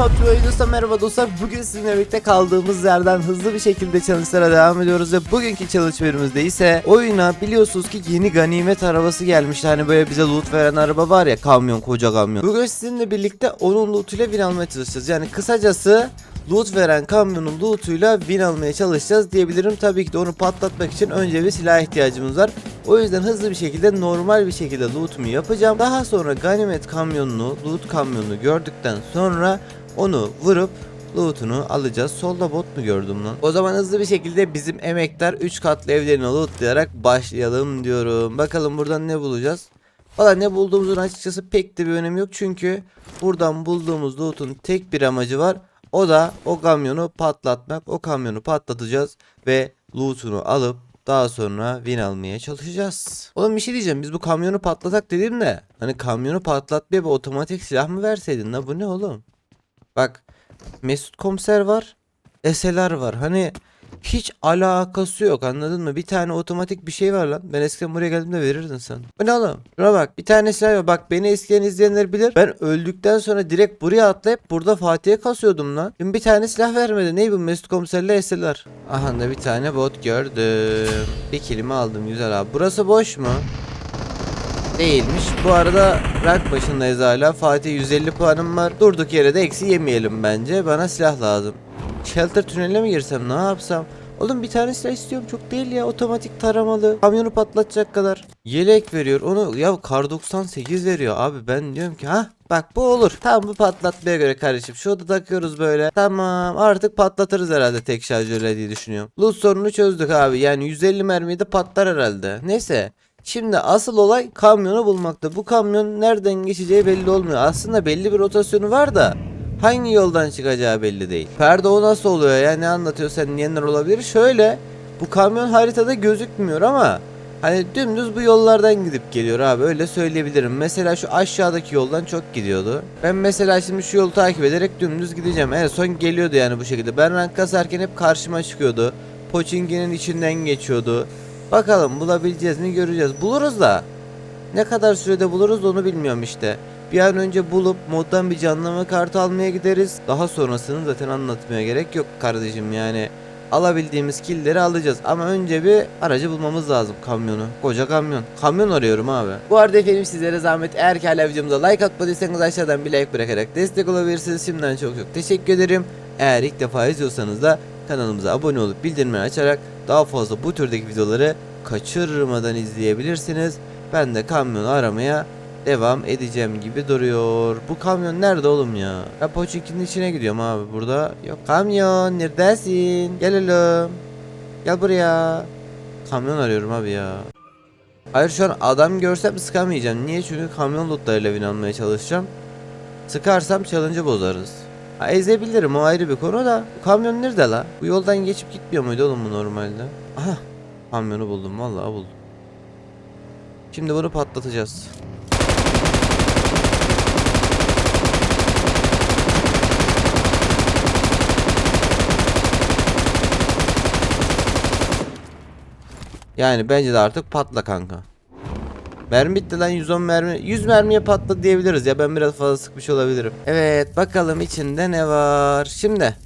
PUBG oyuncusu merhaba dostlar. Bugün sizinle birlikte kaldığımız yerden hızlı bir şekilde challenge'lara devam ediyoruz ve bugünkü challenge ise oyuna biliyorsunuz ki yeni ganimet arabası gelmişti. Hani böyle bize loot veren araba var ya kamyon koca kamyon. Bugün sizinle birlikte onun lootuyla win almaya çalışacağız. Yani kısacası loot veren kamyonun lootuyla win almaya çalışacağız diyebilirim. Tabii ki de onu patlatmak için önce bir silah ihtiyacımız var. O yüzden hızlı bir şekilde normal bir şekilde lootumu yapacağım. Daha sonra ganimet kamyonunu, loot kamyonunu gördükten sonra onu vurup lootunu alacağız. Solda bot mu gördüm lan? O zaman hızlı bir şekilde bizim emekler 3 katlı evlerini lootlayarak başlayalım diyorum. Bakalım buradan ne bulacağız? Valla ne bulduğumuzun açıkçası pek de bir önemi yok. Çünkü buradan bulduğumuz loot'un tek bir amacı var. O da o kamyonu patlatmak. O kamyonu patlatacağız ve loot'unu alıp daha sonra win almaya çalışacağız. Oğlum bir şey diyeceğim. Biz bu kamyonu patlatak dedim de. Hani kamyonu patlatmaya bir otomatik silah mı verseydin la bu ne oğlum? Bak Mesut komiser var. SLR var. Hani hiç alakası yok anladın mı? Bir tane otomatik bir şey var lan. Ben eskiden buraya geldiğimde verirdin sen. Bu ne oğlum? Şuna bak bir tane silah var. Bak beni eskiden izleyenler bilir. Ben öldükten sonra direkt buraya atlayıp burada Fatih'e kasıyordum lan. Şimdi bir tane silah vermedi. Ney bu Mesut komiserle SLR? Aha da bir tane bot gördüm. Bir kilimi aldım güzel abi. Burası boş mu? Değilmiş. Bu arada rank başındayız hala. Fatih 150 puanım var. Durduk yere de eksi yemeyelim bence. Bana silah lazım. Shelter tüneline mi girsem ne yapsam? Oğlum bir tane silah istiyorum. Çok değil ya. Otomatik taramalı. Kamyonu patlatacak kadar. Yelek veriyor. Onu ya kar 98 veriyor. Abi ben diyorum ki ha bak bu olur. Tamam bu patlatmaya göre kardeşim. Şurada takıyoruz böyle. Tamam artık patlatırız herhalde tek şarjörle diye düşünüyorum. Loot sorununu çözdük abi. Yani 150 mermiyi de patlar herhalde. Neyse Şimdi asıl olay kamyonu bulmakta. Bu kamyon nereden geçeceği belli olmuyor. Aslında belli bir rotasyonu var da hangi yoldan çıkacağı belli değil. Perde o nasıl oluyor ya ne anlatıyor sen diyenler olabilir. Şöyle bu kamyon haritada gözükmüyor ama hani dümdüz bu yollardan gidip geliyor abi öyle söyleyebilirim. Mesela şu aşağıdaki yoldan çok gidiyordu. Ben mesela şimdi şu yolu takip ederek dümdüz gideceğim. En son geliyordu yani bu şekilde. Ben rank kasarken hep karşıma çıkıyordu. Pochinki'nin içinden geçiyordu. Bakalım bulabileceğiz mi göreceğiz. Buluruz da ne kadar sürede buluruz onu bilmiyorum işte. Bir an önce bulup moddan bir canlama kartı almaya gideriz. Daha sonrasını zaten anlatmaya gerek yok kardeşim yani. Alabildiğimiz killleri alacağız ama önce bir aracı bulmamız lazım kamyonu. Koca kamyon. Kamyon arıyorum abi. Bu arada efendim sizlere zahmet eğer ki hala videomuza like atmadıysanız aşağıdan bir like bırakarak destek olabilirsiniz. Şimdiden çok çok teşekkür ederim. Eğer ilk defa izliyorsanız da kanalımıza abone olup bildirimleri açarak daha fazla bu türdeki videoları kaçırmadan izleyebilirsiniz. Ben de kamyonu aramaya devam edeceğim gibi duruyor. Bu kamyon nerede oğlum ya? Ben Pochinki'nin içine gidiyorum abi burada. Yok kamyon neredesin? Gel oğlum. Gel buraya. Kamyon arıyorum abi ya. Hayır şu an adam görsem sıkamayacağım. Niye? Çünkü kamyon lootlarıyla win almaya çalışacağım. Sıkarsam challenge'ı bozarız. Ha, ezebilirim o ayrı bir konu da. Kamyon nerede la? Bu yoldan geçip gitmiyor muydu oğlum bu normalde? Aha. Kamyonu buldum vallahi buldum. Şimdi bunu patlatacağız. Yani bence de artık patla kanka. Mermi bitti lan 110 mermi. 100 mermiye patladı diyebiliriz ya ben biraz fazla sıkmış olabilirim. Evet bakalım içinde ne var. Şimdi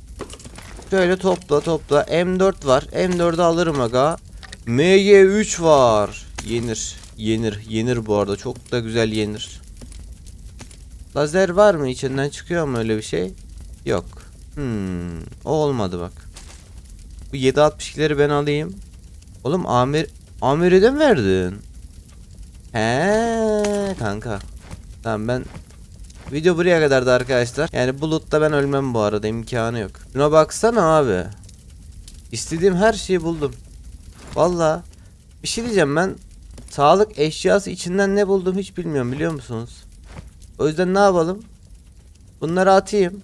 şöyle topla topla. M4 var. M4'ü alırım aga. MG3 var. Yenir. Yenir. Yenir bu arada. Çok da güzel yenir. Lazer var mı? İçinden çıkıyor mu öyle bir şey? Yok. Hmm. O olmadı bak. Bu 7.62'leri ben alayım. Oğlum Amir Amir'e mi verdin? He kanka. Tamam ben Video buraya kadardı arkadaşlar. Yani bulutta ben ölmem bu arada imkanı yok. Şuna baksana abi. İstediğim her şeyi buldum. Valla bir şey diyeceğim ben sağlık eşyası içinden ne buldum hiç bilmiyorum biliyor musunuz? O yüzden ne yapalım? Bunları atayım.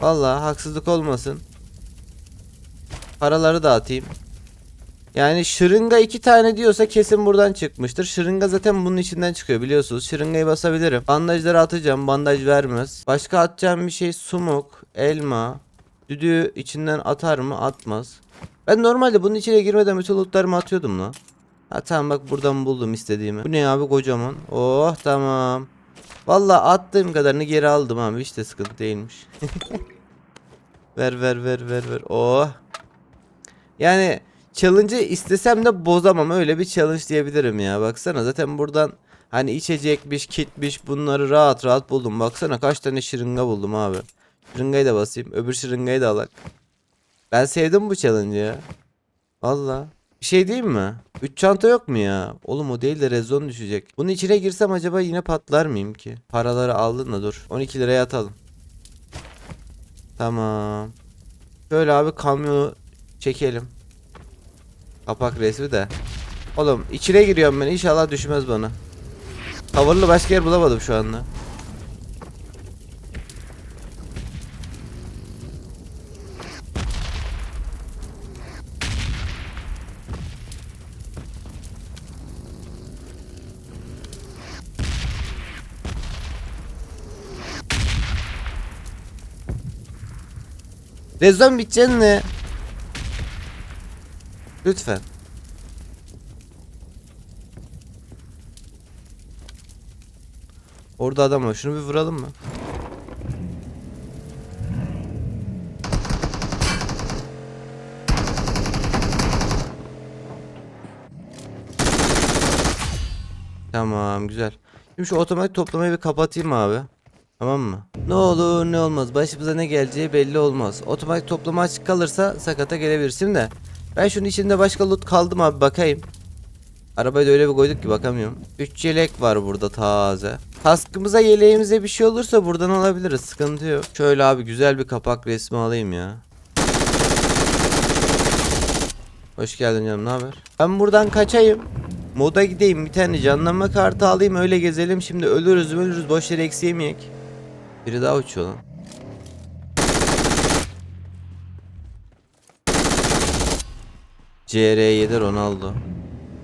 Valla haksızlık olmasın. Paraları da atayım. Yani şırınga iki tane diyorsa kesin buradan çıkmıştır. Şırınga zaten bunun içinden çıkıyor biliyorsunuz. Şırıngayı basabilirim. Bandajları atacağım. Bandaj vermez. Başka atacağım bir şey sumuk, elma. Düdüğü içinden atar mı? Atmaz. Ben normalde bunun içine girmeden bütün lootlarımı atıyordum lan. Ha tamam bak buradan buldum istediğimi. Bu ne abi kocaman. Oh tamam. Vallahi attığım kadarını geri aldım abi. Hiç de sıkıntı değilmiş. ver ver ver ver ver. Oh. Yani challenge'ı istesem de bozamam. Öyle bir challenge diyebilirim ya. Baksana zaten buradan hani içecekmiş, kitmiş bunları rahat rahat buldum. Baksana kaç tane şırınga buldum abi. Şırıngayı da basayım. Öbür şırıngayı da alak. Ben sevdim bu challenge'ı ya. Valla. Bir şey diyeyim mi? 3 çanta yok mu ya? Oğlum o değil de rezon düşecek. Bunun içine girsem acaba yine patlar mıyım ki? Paraları aldın da dur. 12 liraya atalım. Tamam. Şöyle abi kamyonu çekelim. Kapak resmi de. Oğlum içine giriyorum ben inşallah düşmez bana. Tavırlı başka yer bulamadım şu anda. Rezon biteceksin ne? Lütfen. Orada adam var. Şunu bir vuralım mı? Tamam güzel. Şimdi şu otomatik toplamayı bir kapatayım abi. Tamam mı? Ne olur ne olmaz. Başımıza ne geleceği belli olmaz. Otomatik toplama açık kalırsa sakata gelebilirsin de. Ben şunun içinde başka loot kaldı mı abi bakayım. Arabayı da öyle bir koyduk ki bakamıyorum. 3 yelek var burada taze. Kaskımıza yeleğimize bir şey olursa buradan alabiliriz. Sıkıntı yok. Şöyle abi güzel bir kapak resmi alayım ya. Hoş geldin canım ne haber? Ben buradan kaçayım. Moda gideyim bir tane canlanma kartı alayım öyle gezelim. Şimdi ölürüz ölürüz boş yere eksi yemeyek. Biri daha uçuyor lan. CR7 Ronaldo.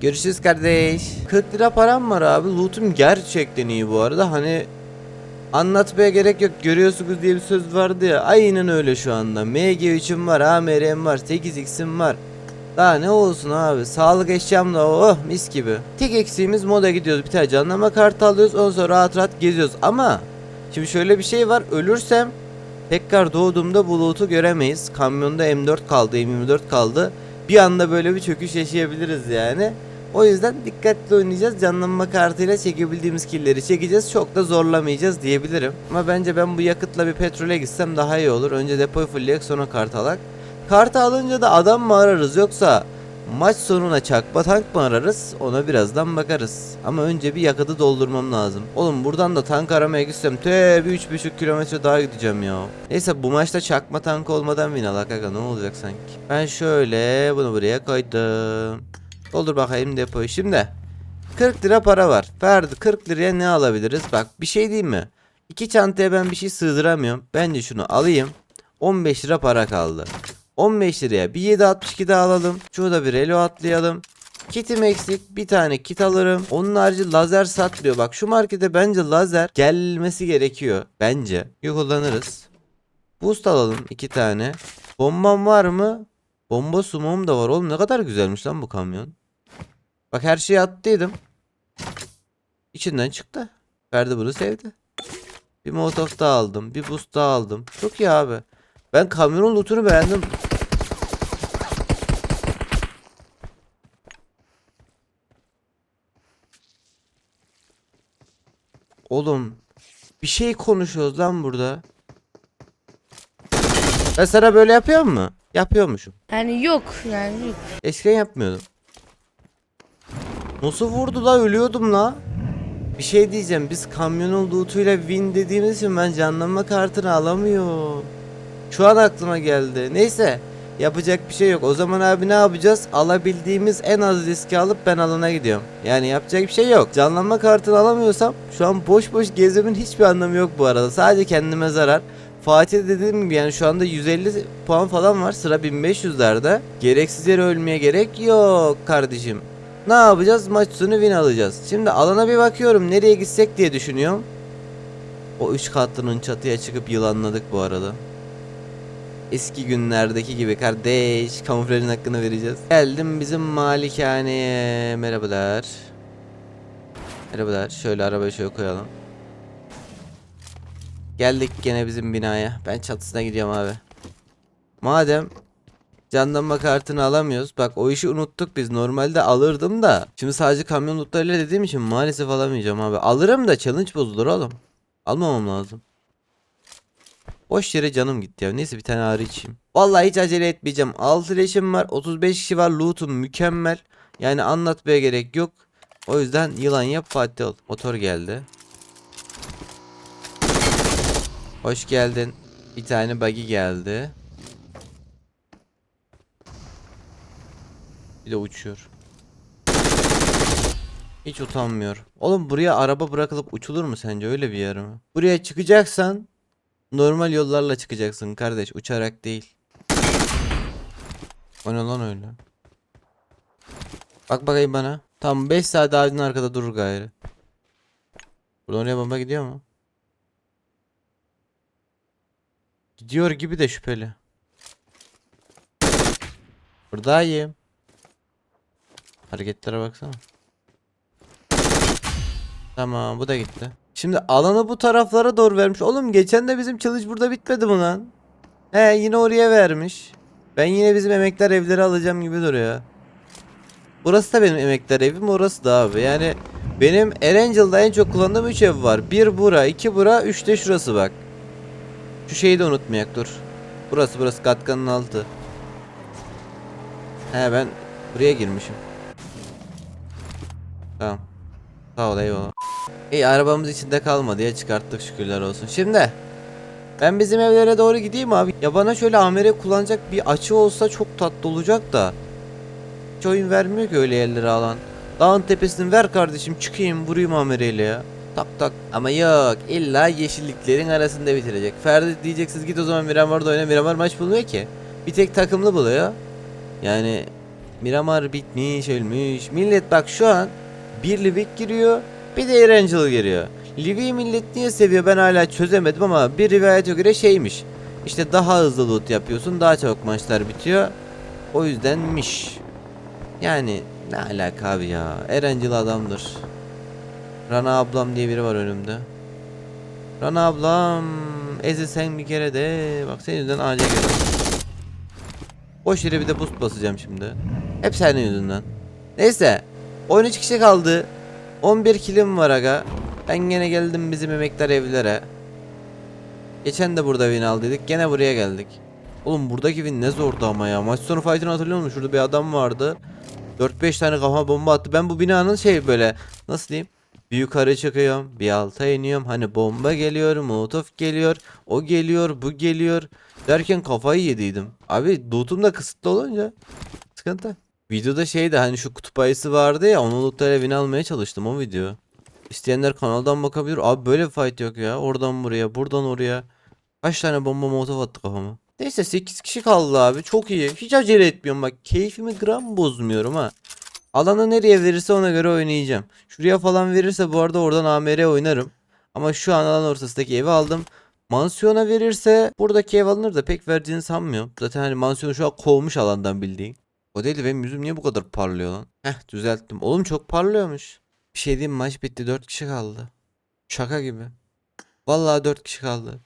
Görüşürüz kardeş. 40 lira param var abi. Loot'um gerçekten iyi bu arada. Hani anlatmaya gerek yok. Görüyorsunuz diye bir söz vardı ya. Aynen öyle şu anda. MG3'üm var, AMR'm var, 8x'im var. Daha ne olsun abi. Sağlık eşyam da oh mis gibi. Tek eksiğimiz moda gidiyoruz. Bir tane canlama kartı alıyoruz. Ondan sonra rahat rahat geziyoruz. Ama şimdi şöyle bir şey var. Ölürsem tekrar doğduğumda bu loot'u göremeyiz. Kamyonda M4 kaldı, M24 kaldı. Bir anda böyle bir çöküş yaşayabiliriz yani. O yüzden dikkatli oynayacağız. Canlanma kartıyla çekebildiğimiz killeri çekeceğiz. Çok da zorlamayacağız diyebilirim. Ama bence ben bu yakıtla bir petrole gitsem daha iyi olur. Önce depoyu fullleyek sonra kart alak. Kartı alınca da adam mı ararız yoksa maç sonuna çakma tank mı ararız ona birazdan bakarız. Ama önce bir yakıtı doldurmam lazım. Oğlum buradan da tank aramaya gitsem te bir 3,5 kilometre daha gideceğim ya. Neyse bu maçta çakma tank olmadan win alak ne olacak sanki. Ben şöyle bunu buraya koydum. Doldur bakayım depoyu şimdi. 40 lira para var. Ferdi 40 liraya ne alabiliriz? Bak bir şey diyeyim mi? İki çantaya ben bir şey sığdıramıyorum. Bence şunu alayım. 15 lira para kaldı. 15 liraya bir 7.62 daha alalım. Şurada bir relo atlayalım. Kitim eksik bir tane kit alırım. Onun harici lazer satmıyor. Bak şu markete bence lazer gelmesi gerekiyor. Bence. Bir kullanırız. Boost alalım iki tane. Bombam var mı? Bomba sumum da var. Oğlum ne kadar güzelmiş lan bu kamyon. Bak her şeyi attıydım. İçinden çıktı. Ferdi bunu sevdi. Bir molotof daha aldım. Bir boost daha aldım. Çok iyi abi. Ben kamyonun lootunu beğendim. Oğlum bir şey konuşuyoruz lan burada. Ben sana böyle yapıyor mu? Yapıyormuşum. Yani yok yani yok. Eskiden yapmıyordum. Nasıl vurdu la ölüyordum la. Bir şey diyeceğim biz kamyonun lootuyla win dediğimiz için ben canlanma kartını alamıyorum. Şu an aklıma geldi. Neyse yapacak bir şey yok. O zaman abi ne yapacağız? Alabildiğimiz en az riski alıp ben alana gidiyorum. Yani yapacak bir şey yok. Canlanma kartını alamıyorsam şu an boş boş gezimin hiçbir anlamı yok bu arada. Sadece kendime zarar. Fatih dediğim gibi yani şu anda 150 puan falan var. Sıra 1500'lerde. Gereksiz yere ölmeye gerek yok kardeşim. Ne yapacağız? Maç sonu win alacağız. Şimdi alana bir bakıyorum. Nereye gitsek diye düşünüyorum. O üç katlının çatıya çıkıp yılanladık bu arada. Eski günlerdeki gibi kardeş kamuflajın hakkını vereceğiz. Geldim bizim malikaneye. Merhabalar. Merhabalar. Şöyle arabayı şöyle koyalım. Geldik gene bizim binaya. Ben çatısına gidiyorum abi. Madem canlanma kartını alamıyoruz. Bak o işi unuttuk biz. Normalde alırdım da. Şimdi sadece kamyon lootlarıyla dediğim için maalesef alamayacağım abi. Alırım da challenge bozulur oğlum. Almamam lazım. Boş yere canım gitti ya. Neyse bir tane ağrı içeyim. Vallahi hiç acele etmeyeceğim. 6 leşim var. 35 kişi var. Loot'um mükemmel. Yani anlatmaya gerek yok. O yüzden yılan yap Fatih ol. Motor geldi. Hoş geldin. Bir tane buggy geldi. Bir de uçuyor. Hiç utanmıyor. Oğlum buraya araba bırakılıp uçulur mu sence öyle bir yer mi? Buraya çıkacaksan normal yollarla çıkacaksın kardeş uçarak değil. O ne lan öyle? Bak bakayım bana. Tam 5 saat ağacın arkada durur gayrı. Buradan oraya bomba gidiyor mu? Gidiyor gibi de şüpheli. Buradayım. Hareketlere baksana. Tamam bu da gitti. Şimdi alanı bu taraflara doğru vermiş. Oğlum geçen de bizim çalış burada bitmedi mi lan? He yine oraya vermiş. Ben yine bizim emekler evleri alacağım gibi duruyor. Burası da benim emekler evim orası da abi. Yani benim Erangel'da en çok kullandığım 3 ev var. Bir bura, iki bura, üç de şurası bak. Şu şeyi de unutmayak dur. Burası burası katkanın altı. He ben buraya girmişim. Tamam. Sağ ol eyvallah. İyi arabamız içinde kalmadı ya çıkarttık şükürler olsun. Şimdi ben bizim evlere doğru gideyim abi. Ya bana şöyle amire kullanacak bir açı olsa çok tatlı olacak da. Hiç oyun vermiyor ki öyle yerlere alan. Dağın tepesini ver kardeşim çıkayım vurayım amireyle ya. Tak tak. Ama yok illa yeşilliklerin arasında bitirecek. Ferdi diyeceksiniz git o zaman Miramar'da oyna. Miramar maç bulmuyor ki. Bir tek takımlı buluyor. Yani Miramar bitmiş ölmüş. Millet bak şu an bir Livik giriyor bir de Erangel giriyor. Livik'i millet niye seviyor ben hala çözemedim ama bir rivayete göre şeymiş. İşte daha hızlı loot yapıyorsun daha çabuk maçlar bitiyor. O yüzdenmiş. Yani ne alaka abi ya. Erangel adamdır. Rana ablam diye biri var önümde. Rana ablam Ezi sen bir kere de bak senin yüzünden ağaca geldim. Boş yere bir de boost basacağım şimdi. Hep senin yüzünden. Neyse 13 kişi kaldı. 11 kilim var aga. Ben gene geldim bizim emekler evlere. Geçen de burada win aldıydık. Gene buraya geldik. Oğlum buradaki win ne zordu ama ya. Maç sonu fight'ını hatırlıyor musun? Şurada bir adam vardı. 4-5 tane kafa bomba attı. Ben bu binanın şey böyle nasıl diyeyim? Bir yukarı çıkıyorum, bir alta iniyorum. Hani bomba geliyor, molotof geliyor, o geliyor, bu geliyor. Derken kafayı yediydim. Abi loot'um da kısıtlı olunca sıkıntı. Videoda şeydi hani şu kutup ayısı vardı ya onu loot'lara win almaya çalıştım o video. İsteyenler kanaldan bakabilir. Abi böyle bir fight yok ya. Oradan buraya, buradan oraya. Kaç tane bomba molotof attı kafama. Neyse 8 kişi kaldı abi. Çok iyi. Hiç acele etmiyorum bak. Keyfimi gram bozmuyorum ha. Alanı nereye verirse ona göre oynayacağım. Şuraya falan verirse bu arada oradan AMR oynarım. Ama şu an alan ortasındaki evi aldım. Mansiyona verirse buradaki ev alınır da pek vereceğini sanmıyorum. Zaten hani mansiyonu şu an kovmuş alandan bildiğin. O değil de benim yüzüm niye bu kadar parlıyor lan? Heh düzelttim. Oğlum çok parlıyormuş. Bir şey diyeyim maç bitti 4 kişi kaldı. Şaka gibi. Vallahi 4 kişi kaldı.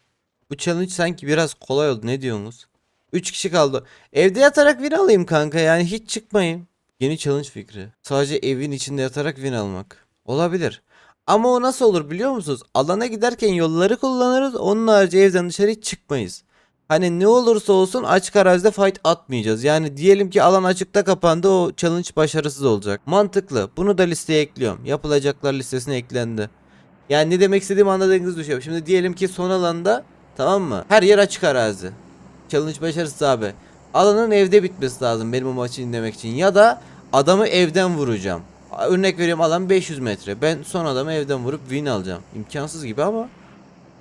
Bu challenge sanki biraz kolay oldu ne diyorsunuz? 3 kişi kaldı. Evde yatarak win alayım kanka yani hiç çıkmayayım. Yeni challenge fikri. Sadece evin içinde yatarak win almak. Olabilir. Ama o nasıl olur biliyor musunuz? Alana giderken yolları kullanırız. Onun harici evden dışarı hiç çıkmayız. Hani ne olursa olsun açık arazide fight atmayacağız. Yani diyelim ki alan açıkta kapandı o challenge başarısız olacak. Mantıklı. Bunu da listeye ekliyorum. Yapılacaklar listesine eklendi. Yani ne demek istediğimi anladığınızı düşünüyorum. Şimdi diyelim ki son alanda tamam mı? Her yer açık arazi. Challenge başarısız abi. Alanın evde bitmesi lazım benim o maçı inlemek için. Ya da adamı evden vuracağım. Örnek veriyorum alan 500 metre. Ben son adamı evden vurup win alacağım. İmkansız gibi ama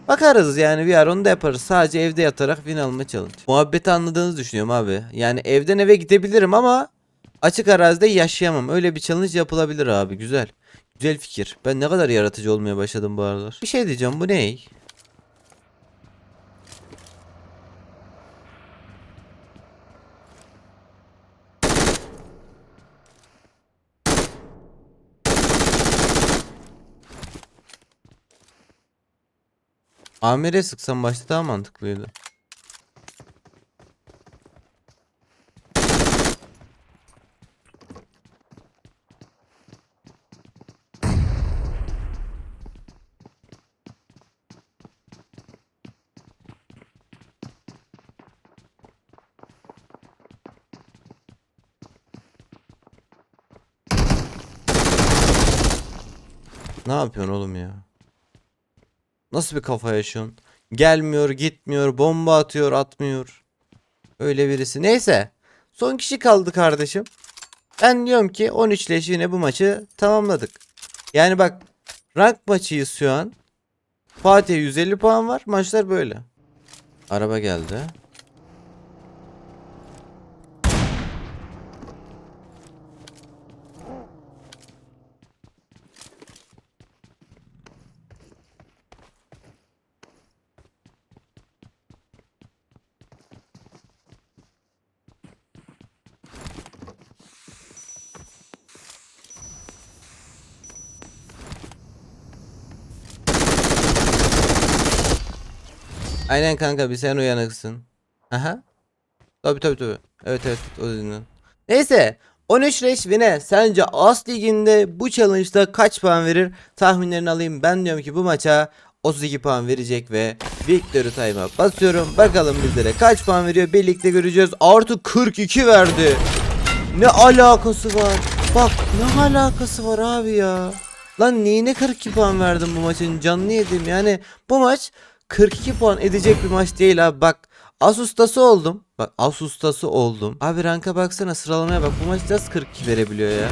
bakarız yani bir ara onu da yaparız. Sadece evde yatarak win alma challenge. Muhabbeti anladığınızı düşünüyorum abi. Yani evden eve gidebilirim ama açık arazide yaşayamam. Öyle bir challenge yapılabilir abi. Güzel. Güzel fikir. Ben ne kadar yaratıcı olmaya başladım bu aralar. Bir şey diyeceğim bu ne? Amir'e sıksam başta daha mantıklıydı. Ne yapıyorsun oğlum ya? Nasıl bir kafa yaşıyorsun? Gelmiyor, gitmiyor, bomba atıyor, atmıyor. Öyle birisi. Neyse. Son kişi kaldı kardeşim. Ben diyorum ki 13 leş yine bu maçı tamamladık. Yani bak rank maçıyız şu an. Fatih 150 puan var. Maçlar böyle. Araba geldi. Aynen kanka bir sen uyanıksın. Aha. Tabi tabi tabi. Evet evet o dediğin. Neyse 13 Reş Vine sence As Ligi'nde bu challenge'da kaç puan verir? Tahminlerini alayım. Ben diyorum ki bu maça 32 puan verecek ve Victory Time'a basıyorum. Bakalım bizlere kaç puan veriyor birlikte göreceğiz. Artı 42 verdi. Ne alakası var? Bak ne alakası var abi ya? Lan neyine 42 puan verdim bu maçın canını yedim yani bu maç 42 puan edecek bir maç değil abi. Bak Asus'tası oldum. Bak Asus'tası oldum. Abi ranka baksana sıralamaya bak. Bu maç nasıl 42 verebiliyor ya?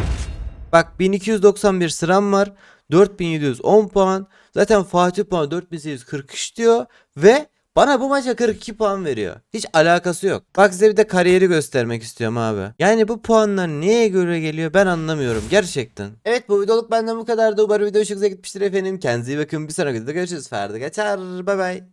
Bak 1291 sıram var. 4710 puan. Zaten Fatih puan 4843 diyor. Ve bana bu maça 42 puan veriyor. Hiç alakası yok. Bak size bir de kariyeri göstermek istiyorum abi. Yani bu puanlar neye göre geliyor ben anlamıyorum gerçekten. Evet bu videoluk benden bu kadardı. Umarım video hoşunuza gitmiştir efendim. Kendinize iyi bakın. Bir sonraki videoda görüşürüz. Ferdi Geçer. Bay bay.